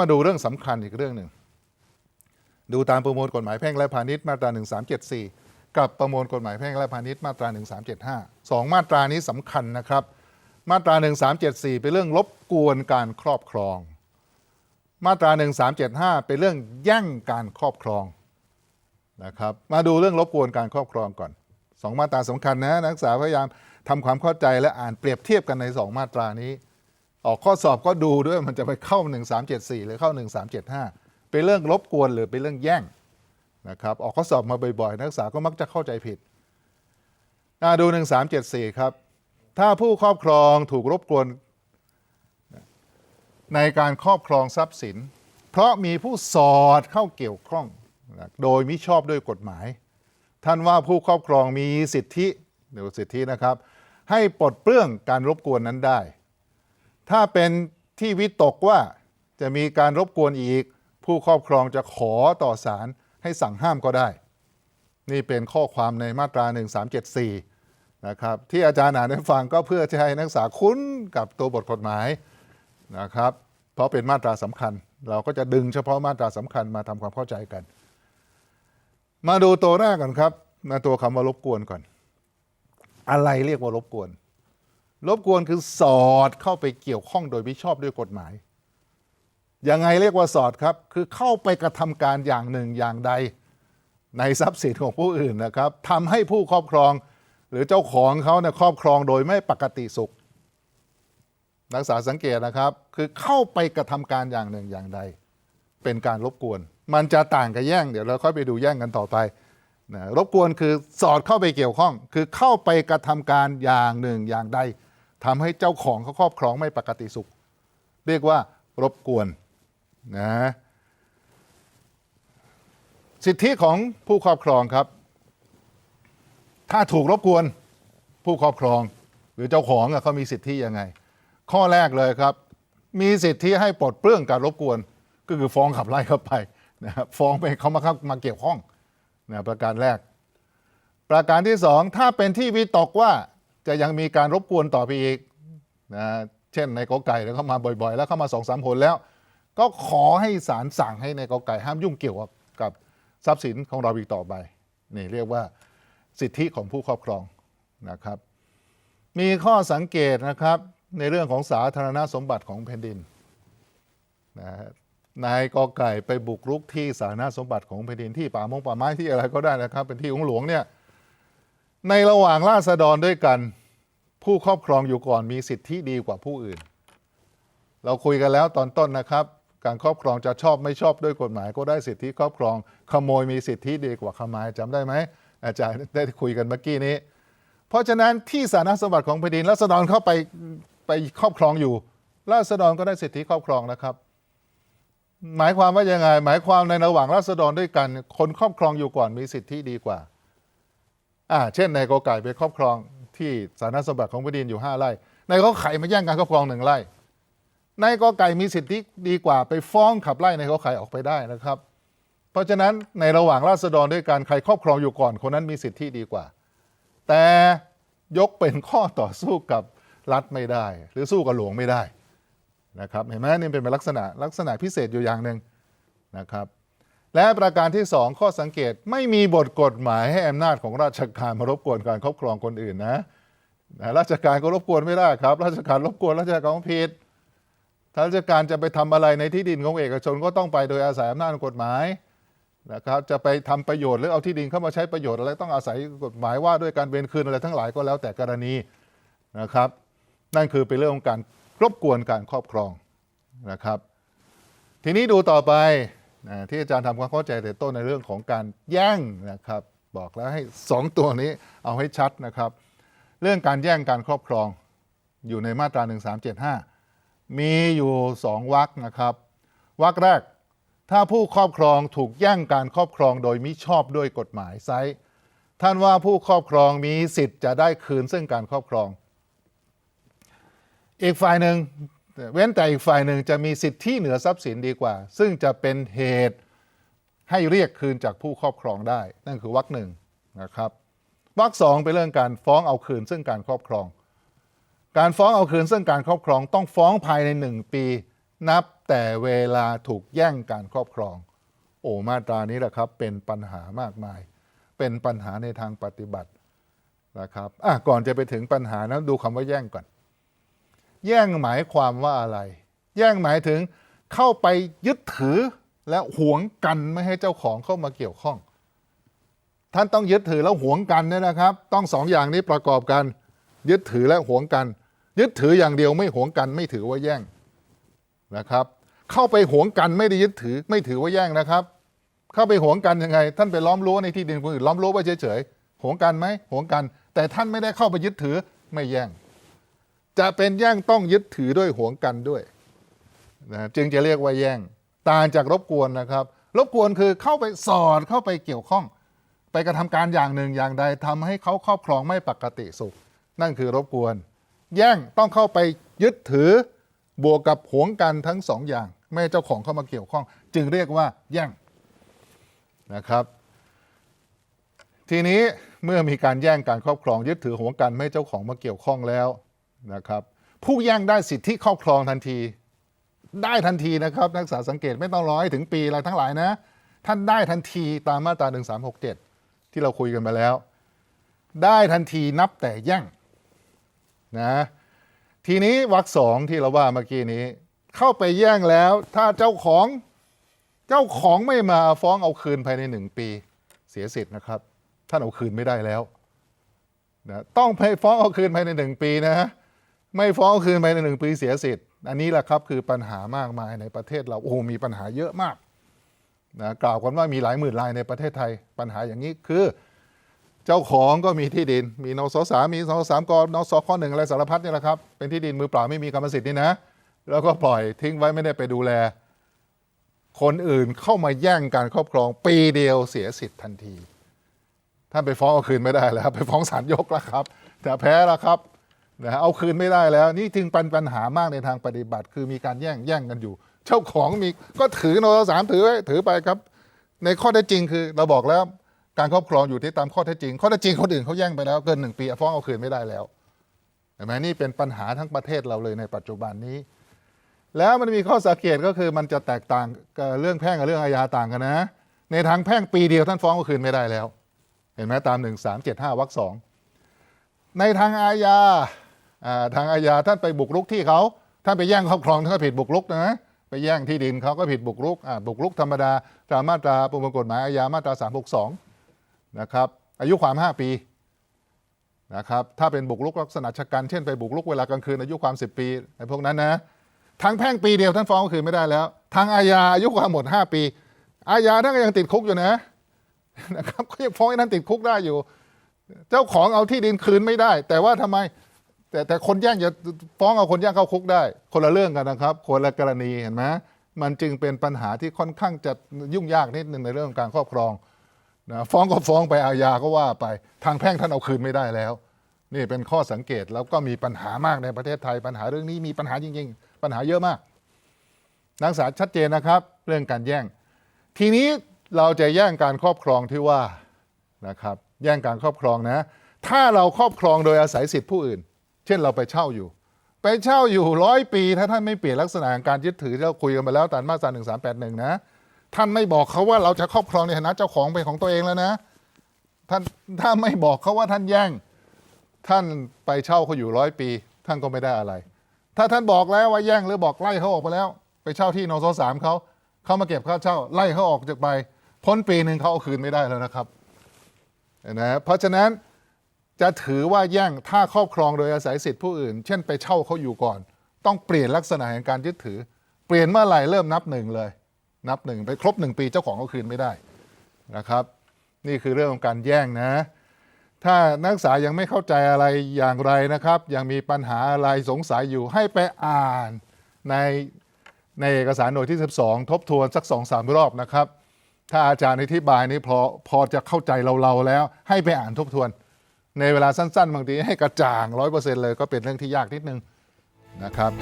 มาดูเรื่องสำคัญอีกเรื่องหนึ่ง ดูตามประมวลกฎหมายแพ่งและพาณิชย์มาตรา 1374 กับประมวลกฎหมายแพ่งและพาณิชย์มาตรา 1375สองมาตรานี้สำคัญนะครับ มาตรา 1374 เป็นเรื่องรบกวนการครอบครอง มาตรา 1375 เป็นเรื่องแย่งการครอบครองนะครับมาดูเรื่องรบกวนการครอบครองก่อนสองมาตราสำคัญนะนักศึกษาพยายามทำความเข้าใจและอ่านเปรียบเทียบกันในสองมาตรานี้ ออกข้อสอบก็ดูด้วยมันจะไปเข้า 1374 หรือเข้า 1375 เป็นเรื่องรบกวนหรือเป็นเรื่องแย่งนะครับออกข้อสอบมาบ่อยๆ นักศึกษาก็มักจะเข้าใจผิดอ่าดู 1374 ครับ ถ้าผู้ครอบครองถูกรบกวน ในการครอบครองทรัพย์สิน เพราะมีผู้สอดเข้าเกี่ยวข้อง โดยมิชอบด้วยกฎหมาย ท่านว่าผู้ครอบครองมีสิทธิเดี๋ยวสิทธินะครับ ให้ปลดเปลื้องการรบกวนนั้นได้ ถ้าเป็นที่วิตกว่าจะมีการรบกวนอีก ผู้ครอบครองจะขอต่อศาลให้สั่งห้ามก็ได้ นี่เป็นข้อความในมาตรา 1374 นะครับ ที่อาจารย์อ่านให้ฟังก็เพื่อจะให้นักศึกษาคุ้นกับตัวบทกฎหมายนะครับ เพราะเป็นมาตราสำคัญ เราก็จะดึงเฉพาะมาตราสำคัญมาทำความเข้าใจกัน มาดูตัวแรกก่อนครับมาตัวคำว่ารบกวนก่อน อะไรเรียกว่ารบกวน รบกวนคือสอดเข้าไปเกี่ยวข้องโดยมิชอบด้วยกฎหมายยังไงเรียกว่าสอดครับ คือเข้าไปกระทำการอย่างหนึ่งอย่างใด ในทรัพย์สินของผู้อื่นนะครับทำให้ผู้ครอบครอง หรือเจ้าของเขาเนี่ยครอบครองโดยไม่ปกติสุข นักศึกษาสังเกตนะครับ คือเข้าไปกระทำการอย่างหนึ่งอย่างใด เป็นการรบกวน มันจะต่างกับแย่งเดี๋ยวเราค่อยไปดูแย่งกันต่อไปนะรบกวนคือสอดเข้าไปเกี่ยวข้อง คือเข้าไปกระทำการอย่างหนึ่งอย่างใด ทำให้เจ้าของเขาครอบครองไม่ปกติสุข เรียกว่ารบกวนนะสิทธิของผู้ครอบครองครับ ถ้าถูกรบกวนผู้ครอบครอง หรือเจ้าของเขามีสิทธิยังไง ข้อแรกเลยครับ มีสิทธิให้ปลดเปลื้องการรบกวน ก็คือฟ้องขับไล่เข้าไปนะครับฟ้องไปเขามาเข้ามาเกี่ยวข้องนะประการแรก ประการที่สองถ้าเป็นที่วิตกว่า จะยังมีการรบกวนต่อไปอีกนะเช่นในกอไก่แล้วเข้ามาบ่อยๆ แล้วเข้ามาสองสามคนแล้ว ก็ขอให้ศาลสั่งให้ในกอไก่ห้ามยุ่งเกี่ยวกับทรัพย์สินของเราอีกต่อไปนี่เรียกว่าสิทธิของผู้ครอบครองนะครับ มีข้อสังเกตนะครับในเรื่องของสาธารณสมบัติของแผ่นดินนะนายกอไก่ไปบุกรุกที่สาธารณสมบัติของแผ่นดินที่ป่ามงป่าไม้ที่อะไรก็ได้นะครับ เป็นที่ของหลวงเนี่ย ในระหว่างราษฎรด้วยกัน ผู้ครอบครองอยู่ก่อนมีสิทธิดีกว่าผู้อื่น เราคุยกันแล้วตอนต้นนะครับ การครอบครองจะชอบไม่ชอบด้วยกฎหมาย ก็ได้สิทธิครอบครอง ขโมยมีสิทธิดีกว่าขโมยจำได้ไหมอาจารย์ได้คุยกันเมื่อกี้นี้ เพราะฉะนั้นที่สาธารณสมบัติของแผ่นดินราษฎรเข้าไปไปครอบครองอยู่ราษฎรก็ได้สิทธิครอบครองนะครับ หมายความว่ายังไง หมายความในระหว่างราษฎรด้วยกัน คนครอบครองอยู่ก่อนมีสิทธิดีกว่า อ่าเช่นในายกไก่ไปครอบครองที่สาธารณสมบัติของแผ่นดินอยู่ห้าไร่นายกอไข่มาแย่งการครอบครองหนึ่งไร่นายกไก่มีสิทธิดีกว่าไปฟ้องขับไล่นายกไข่ออกไปได้นะครับ เพราะฉะนั้นในระหว่างราษฎรด้วยกันใครครอบครองอยู่ก่อนคนนั้นมีสิทธิดีกว่า แต่ยกเป็นข้อต่อสู้กับรัฐไม่ได้ หรือสู้กับหลวงไม่ได้นะครับเห็นไหมนี่เป็นลักษณะลักษณะพิเศษอยู่อย่างหนึ่งนะครับ และประการที่สองข้อสังเกตไม่มีบทกฎหมายให้อำนาจของราชการมารบกวนการครอบครองคนอื่นนะนะราชการก็รบกวนไม่ได้ครับ ราชการรบกวนราชการผิดถ้าราชการจะไปทำอะไรในที่ดินของเอกชนก็ต้องไปโดยอาศัยอำนาจของกฎหมายนะครับ จะไปทำประโยชน์หรือเอาที่ดินเข้ามาใช้ประโยชน์อะไรต้องอาศัยกฎหมายว่าด้วยการเวนคืนอะไรทั้งหลายก็แล้วแต่กรณีนะครับ นั่นคือเป็นเรื่องของการรบกวนการครอบครองนะครับ ทีนี้ดูต่อไป นะที่อาจารย์ทำความเข้าใจแต่ต้นในเรื่องของการแย่งนะครับบอกแล้วให้สองตัวนี้เอาให้ชัดนะครับ เรื่องการแย่งการครอบครองอยู่ในมาตรา 1375 มีอยู่สองวรรคนะครับวรรคแรก ถ้าผู้ครอบครองถูกแย่งการครอบครองโดยมิชอบด้วยกฎหมายไซท่านว่าผู้ครอบครองมีสิทธิ์จะได้คืนซึ่งการครอบครอง อีกฝ่ายหนึ่ง เว้นแต่อีกฝ่ายหนึ่งจะมีสิทธิเหนือทรัพย์สินดีกว่า ซึ่งจะเป็นเหตุให้เรียกคืนจากผู้ครอบครองได้ นั่นคือวรรคหนึ่งนะครับวรรคสองเป็นเรื่องการฟ้องเอาคืนซึ่งการครอบครอง การฟ้องเอาคืนซึ่งการครอบครอง ต้องฟ้องภายในหนึ่งปี นับแต่เวลาถูกแย่งการครอบครอง โอ้มาตรานี้แหละครับ เป็นปัญหามากมาย เป็นปัญหาในทางปฏิบัตินะครับอะก่อนจะไปถึงปัญหานั้นดูคำว่าแย่งก่อน แย่งหมายความว่าอะไร แย่งหมายถึงเข้าไปยึดถือและหวงกันไม่ให้เจ้าของเข้ามาเกี่ยวข้อง ท่านต้องยึดถือแล้วหวงกันเนี่ยนะครับ ต้องสองอย่างนี้ประกอบกัน ยึดถือและหวงกัน ยึดถืออย่างเดียวไม่หวงกัน ไม่ถือว่าแย่งนะครับ เข้าไปหวงกันไม่ได้ยึดถือไม่ถือว่าแย่งนะครับ เข้าไปหวงกันยังไง ท่านไปล้อมรั้วในที่ดินคนอื่นล้อมรั้วไว้เฉยๆหวงกันไหมหวงกัน แต่ท่านไม่ได้เข้าไปยึดถือไม่แย่ง จะเป็นแย่งต้องยึดถือด้วยห่วงกันด้วยนะจึงจะเรียกว่าแย่งต่างจากรบกวนนะครับ รบกวนคือเข้าไปสอดเข้าไปเกี่ยวข้อง ไปกระทำการอย่างหนึ่งอย่างใดทำให้เขาครอบครองไม่ปกติสุข นั่นคือรบกวน แย่งต้องเข้าไปยึดถือบวกกับหวงกันทั้งสองอย่างไม่ให้เจ้าของเข้ามาเกี่ยวข้อง จึงเรียกว่าแย่งนะครับ ทีนี้เมื่อมีการแย่งการครอบครองยึดถือหวงกันไม่ให้เจ้าของมาเกี่ยวข้องแล้ว นะครับผู้แย่งได้สิทธิครอบครองทันที ได้ทันทีนะครับ นักศึกษาสังเกตไม่ต้องรอให้ถึงปีอะไรทั้งหลายนะ ท่านได้ทันทีตามมาตรา 1367 ที่เราคุยกันมาแล้ว ได้ทันทีนับแต่แย่งนะทีนี้วรรคสองที่เราว่าเมื่อกี้นี้ เข้าไปแย่งแล้ว ถ้าเจ้าของเจ้าของไม่มาฟ้องเอาคืนภายในหนึ่งปี เสียสิทธิ์นะครับ ท่านเอาคืนไม่ได้แล้วนะต้องไปฟ้องเอาคืนภายในหนึ่งปีนะฮะ ไม่ฟ้องคืนภายในหนึ่งปีเสียสิทธิ์ อันนี้แหละครับคือปัญหามากมายในประเทศเราโอ้มีปัญหาเยอะมากนะกล่าวกันว่ามีหลายหมื่นรายในประเทศไทย ปัญหาอย่างนี้คือ เจ้าของก็มีที่ดิน มีนสสามมีนสสามกนสข้อหนึ่งอะไรสารพัดนี่แหละครับ เป็นที่ดินมือเปล่าไม่มีกรรมสิทธิ์นี่นะ แล้วก็ปล่อยทิ้งไว้ไม่ได้ไปดูแล คนอื่นเข้ามาแย่งการครอบครอง ปีเดียวเสียสิทธิ์ทันทีท่านไปฟ้องเอาคืนไม่ได้แล้วไปฟ้องศาลยกแล้วครับแต่แพ้แล้วครับ นะเอาคืนไม่ได้แล้ว นี่จึงเป็นปัญหามากในทางปฏิบัติ คือมีการแย่งแย่งกันอยู่ เจ้าของมีก็ถือนสสามถือไว้ถือไปครับ ในข้อเท็จจริงคือเราบอกแล้วการครอบครองอยู่ที่ตามข้อเท็จจริง ข้อเท็จจริงคนอื่นเขาแย่งไปแล้วเกินหนึ่งปีฟ้องเอาคืนไม่ได้แล้วเห็นไหมนี่เป็นปัญหาทั้งประเทศเราเลยในปัจจุบันนี้ แล้วมันมีข้อสังเกตก็คือมันจะแตกต่างกับเรื่องแพ่งกับเรื่องอาญาต่างกันนะ ในทางแพ่งปีเดียวท่านฟ้องเอาคืนไม่ได้แล้ว เห็นไหมตาม1 3 7 5วรรคสองในทางอาญา ทางอาญาท่านไปบุกรุกที่เขาท่านไปแย่งครอบครองท่านก็ผิดบุกรุกนะไปแย่งที่ดินเขาก็ผิดบุกรุกบุกรุกธรรมดาตามมาตราประมวลกฎหมายอาญามาตรา 362 นะครับ อายุความ 5 ปีนะครับถ้าเป็นบุกรุกลักษณะชะกันเช่นไปบุกรุกเวลากลางคืนอายุความ 10 ปีไอ้พวกนั้นนะทางแพ่งปีเดียวท่านฟ้องก็คืนไม่ได้แล้ว ทางอาญาอายุความหมด 5 ปี อาญาท่านก็ยังติดคุกอยู่นะนะครับก็ยังฟ้องให้ท่านติดคุกได้อยู่ เจ้าของเอาที่ดินคืนไม่ได้ แต่ว่าทำไม แต่แต่คนแย่งจะฟ้องเอาคนแย่งเข้าคุกได้ คนละเรื่องกันนะครับคนละกรณีเห็นไหมมันจึงเป็นปัญหาที่ค่อนข้างจะยุ่งยากนิดนึงในเรื่องของการครอบครองนะฟ้องก็ฟ้องไปอาญาก็ว่าไป ทางแพ่งท่านเอาคืนไม่ได้แล้ว นี่เป็นข้อสังเกตแล้วก็มีปัญหามากในประเทศไทย ปัญหาเรื่องนี้มีปัญหาจริง ๆ ปัญหาเยอะมาก นักศึกษาชัดเจนนะครับ เรื่องการแย่ง ทีนี้เราจะแย่งการครอบครองที่ว่านะครับ แย่งการครอบครองนะ ถ้าเราครอบครองโดยอาศัยสิทธิผู้อื่น ช่นเราไปเช่าอยู่ ไปเช่าอยู่ร้อยปี ถ้าท่านไม่เปลี่ยนลักษณะการยึดถือที่เราคุยกันมาแล้วตามมาตราหนึ่งสามแปดหนึ่งนะ ท่านไม่บอกเขาว่าเราจะครอบครองในฐานะเจ้าของเป็นของตัวเองแล้วนะท่านถ้าไม่บอกเขาว่าท่านแย่ง ท่านไปเช่าเขาอยู่ร้อยปี ท่านก็ไม่ได้อะไร ถ้าท่านบอกแล้วว่าแย่งหรือบอกไล่เขาออกไปแล้ว ไปเช่าที่นสสามเขาเขามาเก็บค่าเช่า ไล่เขาออกจากไป พ้นปีหนึ่งเขาเอาคืนไม่ได้แล้วนะครับนะเพราะฉะนั้น จะถือว่าแย่งถ้าครอบครองโดยอาศัยสิทธิผู้อื่น เช่นไปเช่าเขาอยู่ก่อน ต้องเปลี่ยนลักษณะแห่งการยึดถือ เปลี่ยนเมื่อไหร่เริ่มนับหนึ่งเลย นับหนึ่งไปครบหนึ่งปีเจ้าของเอาคืนไม่ได้นะครับ นี่คือเรื่องของการแย่งนะ ถ้านักศึกษายังไม่เข้าใจอะไรอย่างไรนะครับ ยังมีปัญหาอะไรสงสัยอยู่ให้ไปอ่านในในเอกสารหน่วยที่ 12 ทบทวนสัก2อสามรอบนะครับ ถ้าอาจารย์อธิบายนี้พอพอจะเข้าใจเราเราแล้ว ให้ไปอ่านทบทวน ในเวลาสั้นๆ บางทีให้กระจ่างร้อยเปอร์เซ็นต์เลยก็เป็นเรื่องที่ยากนิดนึงนะครับ